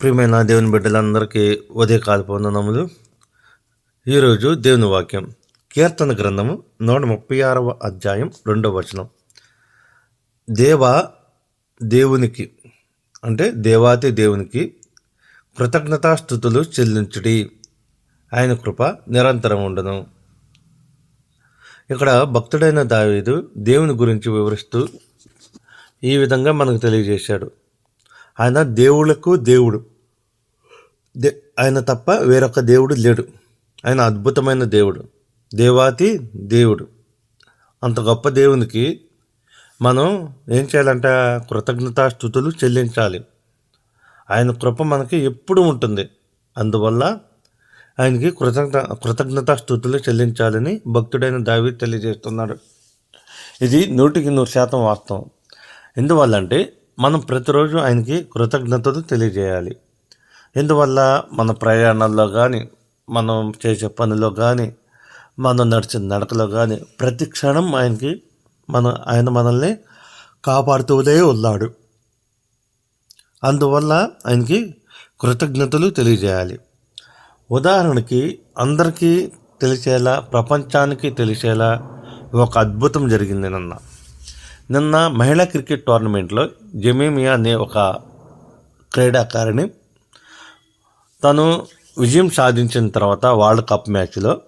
ప్రియమైన దేవుని బిడ్డలందరికీ ఉదయకాల వందనములు. ఈరోజు దేవుని వాక్యం కీర్తన గ్రంథము నూట ముప్పై ఆరవ అధ్యాయం రెండవ వచనం. దేవ దేవునికి అంటే దేవాతి దేవునికి కృతజ్ఞతాస్థుతులు చెల్లించుడి. ఆయన కృప నిరంతరం ఉండను. ఇక్కడ భక్తుడైన దావీదు దేవుని గురించి వివరిస్తూ ఈ విధంగా మనకు తెలియజేశాడు. ఆయన దేవుళ్ళకు దేవుడు. దే ఆయన తప్ప వేరొక దేవుడు లేడు. ఆయన అద్భుతమైన దేవుడు. దేవాతి దేవుడు. అంత గొప్ప దేవునికి మనం ఏం చేయాలంటే కృతజ్ఞతాస్థుతులు చెల్లించాలి. ఆయన కృప మనకి ఎప్పుడు ఉంటుంది. అందువల్ల ఆయనకి కృతజ్ఞత కృతజ్ఞతాస్థుతులు చెల్లించాలని భక్తుడైన దావి తెలియజేస్తున్నాడు. ఇది నూటికి నూరు శాతం వాస్తవం. ఎందువల్ల అంటే మనం ప్రతిరోజు ఆయనకి కృతజ్ఞతలు తెలియజేయాలి. ఎందువల్ల? మన ప్రయాణాల్లో కానీ మనం చేసే పనిలో కానీ మనం నడిచిన నడకలో కానీ ప్రతి క్షణం ఆయనకి మన ఆయన మనల్ని కాపాడుతూనే ఉన్నాడు. అందువల్ల ఆయనకి కృతజ్ఞతలు తెలియజేయాలి. ఉదాహరణకి అందరికీ తెలిసేలా ప్రపంచానికి తెలిసేలా ఒక అద్భుతం జరిగింది నిన్న. నిన్న మహిళా క్రికెట్ టోర్నమెంట్లో జమీమియా అనే ఒక క్రీడాకారిణి తను విజయం సాధించిన తర్వాత వరల్డ్ కప్ మ్యాచ్లో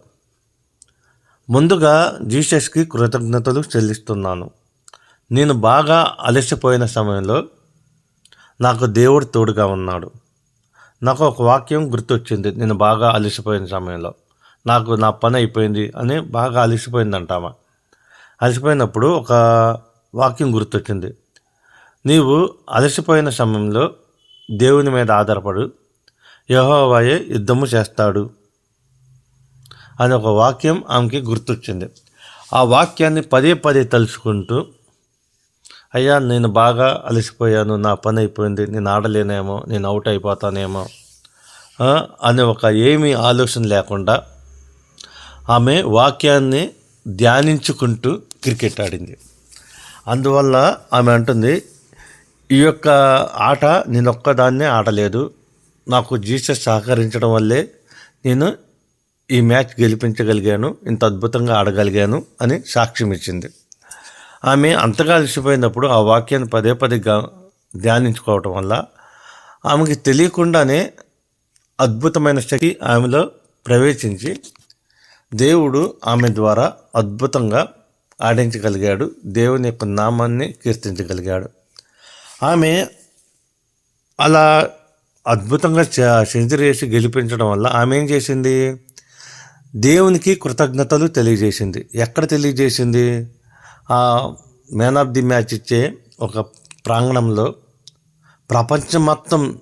ముందుగా జీసస్కి కృతజ్ఞతలు చెల్లిస్తున్నాను. నేను బాగా అలసిపోయిన సమయంలో నాకు దేవుడు తోడుగా ఉన్నాడు. నాకు ఒక వాక్యం గుర్తొచ్చింది. నేను బాగా అలసిపోయిన సమయంలో. నాకు నా పని అయిపోయింది అని బాగా అలసిపోయిందంటామా? అలసిపోయినప్పుడు ఒక వాక్యం గుర్తొచ్చింది. నీవు అలసిపోయిన సమయంలో దేవుని మీద ఆధారపడు. యహోవాయే యుద్ధము చేస్తాడు అని ఒక వాక్యం ఆమెకి గుర్తొచ్చింది. ఆ వాక్యాన్ని పదే పదే తలుచుకుంటూ అయ్యా నేను బాగా అలసిపోయాను. నా పని అయిపోయింది. నేను ఆడలేనేమో. నేను అవుట్ అయిపోతానేమో. అనే ఒక ఏమీ ఆలోచన లేకుండా ఆమె వాక్యాన్ని ధ్యానించుకుంటూ క్రికెట్ ఆడింది. అందువల్ల ఆమె అంటుంది ఈ యొక్క ఆట నేను ఒక్కదాన్నే ఆడలేదు. నాకు జీసస్ సహకరించడం వల్లే నేను ఈ మ్యాచ్ గెలిపించగలిగాను. ఇంత అద్భుతంగా ఆడగలిగాను అని సాక్ష్యం ఇచ్చింది. ఆమె అంతగా అలసిపోయినప్పుడు ఆ వాక్యాన్ని పదే పదే ధ్యానించుకోవటం వల్ల ఆమెకి తెలియకుండానే అద్భుతమైన శక్తి ఆమెలో ప్రవేశించి దేవుడు ఆమె ద్వారా అద్భుతంగా ఆడించగలిగాడు. దేవుని యొక్క నామాన్ని కీర్తించగలిగాడు. ఆమె అలా అద్భుతంగా సెంచరీ వేసి గెలిపించడం వల్ల ఆమె ఏం చేసింది? దేవునికి కృతజ్ఞతలు తెలియజేసింది. ఎక్కడ తెలియజేసింది? మ్యాన్ ఆఫ్ ది మ్యాచ్ ఇచ్చే ఒక ప్రాంగణంలో ప్రపంచం మొత్తం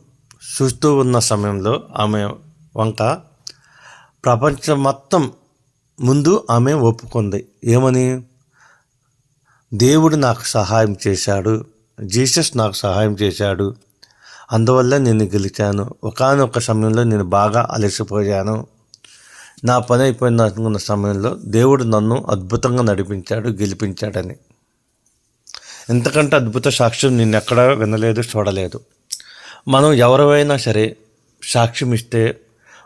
చూస్తూ ఉన్న సమయంలో ఆమె వంక ప్రపంచం మొత్తం ముందు ఆమె ఒప్పుకుంది. ఏమని? దేవుడు నాకు సహాయం చేశాడు. జీసస్ నాకు సహాయం చేశాడు. అందువల్ల నేను గెలిచాను. ఒకనొక సమయంలో నేను బాగా అలసిపోయాను. నా పని అయిపోయిన అనుకున్న సమయంలో దేవుడు నన్ను అద్భుతంగా నడిపించాడు గెలిపించాడని. ఎంతకంటే అద్భుత సాక్ష్యం నేను ఎక్కడా వినలేదు చూడలేదు. మనం ఎవరైనా సరే సాక్ష్యం ఇస్తే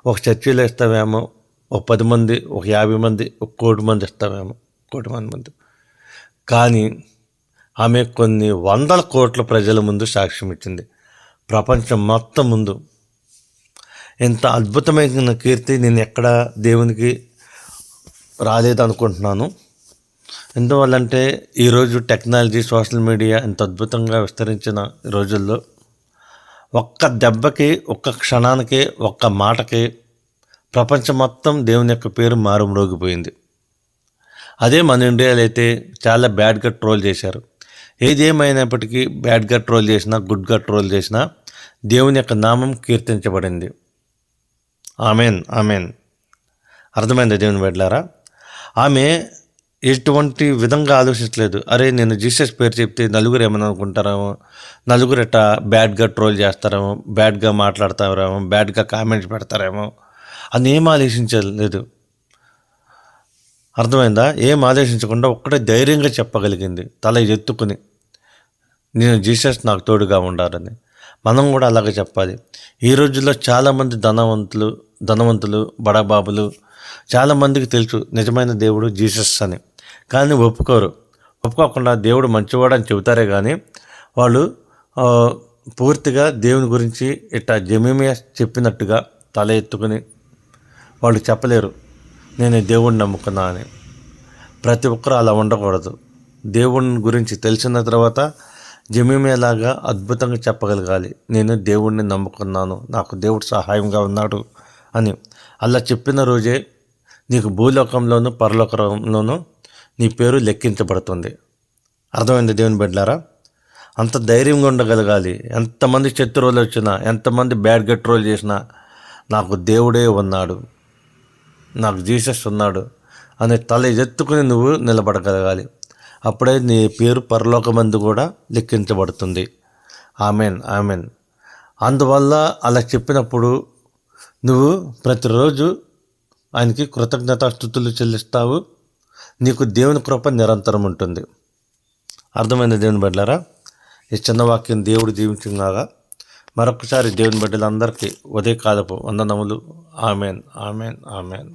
ఒక చర్చిలో ఇస్తామేమో ఒక పది మంది ఒక యాభై మంది ఒక కోటి మంది ఇస్తామేమో కోటి మంది మంది. కానీ ఆమె కొన్ని వందల కోట్ల ప్రజల ముందు సాక్ష్యం ఇచ్చింది. ప్రపంచం మొత్తం ముందు ఇంత అద్భుతమైన కీర్తి నేను ఎక్కడ దేవునికి రాలేదనుకుంటున్నాను ఎందువల్లంటే ఈరోజు టెక్నాలజీ సోషల్ మీడియా ఇంత అద్భుతంగా విస్తరించిన రోజుల్లో ఒక్క దెబ్బకి ఒక్క క్షణానికి ఒక్క మాటకి ప్రపంచం మొత్తం దేవుని యొక్క పేరు మారుమ్రోగిపోయింది అదే మన ఇండియాలో అయితే చాలా బ్యాడ్గా ట్రోల్ చేశారు. ఏదేమైనప్పటికీ బ్యాడ్గా ట్రోల్ చేసినా గుడ్గా ట్రోల్ చేసినా దేవుని యొక్క నామం కీర్తించబడింది. Amen amen. అర్థమైంది దేవుని బిడ్డలారా? ఆమె ఎటువంటి విధంగా ఆలోచించలేదు. అరే నేను జీసస్ పేరు చెప్తే నలుగురు ఏమైనా అనుకుంటారేమో? నలుగురు ఎట్టా బ్యాడ్గా ట్రోల్ చేస్తారేమో? బ్యాడ్గా మాట్లాడతారేమో? బ్యాడ్గా కామెంట్స్ పెడతారేమో? అని ఏం ఆలోచించలేదు. అర్థమైందా? ఏం ఆలోచించకుండా ఒక్కటే ధైర్యంగా చెప్పగలిగింది. తల ఎత్తుకుని నేను జీసస్ నాకు తోడుగా ఉండాలని. మనం కూడా అలాగే చెప్పాలి. ఈ రోజుల్లో చాలామంది ధనవంతులు ధనవంతులు బడాబాబులు. చాలామందికి తెలుసు నిజమైన దేవుడు జీసస్ అని. కానీ ఒప్పుకోరు. ఒప్పుకోకుండా దేవుడు మంచివాడని చెబుతారే కానీ వాళ్ళు పూర్తిగా దేవుని గురించి ఇట్లా జమీమియా చెప్పినట్టుగా తల ఎత్తుకుని వాళ్ళు చెప్పలేరు. నేను దేవుడిని నమ్ముకున్నా అని. ప్రతి ఒక్కరు అలా ఉండకూడదు. దేవుని గురించి తెలిసిన తర్వాత జమీమేలాగా అద్భుతంగా చెప్పగలగాలి. నేను దేవుణ్ణి నమ్ముకున్నాను. నాకు దేవుడు సహాయంగా ఉన్నాడు. అని. అలా చెప్పిన రోజే నీకు భూలోకంలోను పరలోకంలోను నీ పేరు లెక్కించబడుతుంది. అర్థమైంది దేవుని బిడ్డారా అంత ధైర్యంగా ఉండగలగాలి. ఎంతమంది శత్రువులు వచ్చినా ఎంతమంది బ్యాడ్ గెట్ రోల్ చేసినా నాకు దేవుడే ఉన్నాడు. నాకు జీసస్ ఉన్నాడు అనే తల ఎత్తుకుని నువ్వు నిలబడగలగాలి. అప్పుడే నీ పేరు పరలోకమందు కూడా లెక్కించబడుతుంది. Amen amen. అందువల్ల అలా చెప్పినప్పుడు నువ్వు ప్రతిరోజు ఆయనకి కృతజ్ఞతాస్థుతులు చెల్లిస్తావు. నీకు దేవుని కృప నిరంతరం ఉంటుంది. అర్థమైంది దేవుని బిడ్డలారా? ఈ చిన్న వాక్యం దేవుడు దీవించుగాక మరొకసారి దేవుని బిడ్డలందరికీ ఉదయకాలపు వందనములు. Amen amen amen.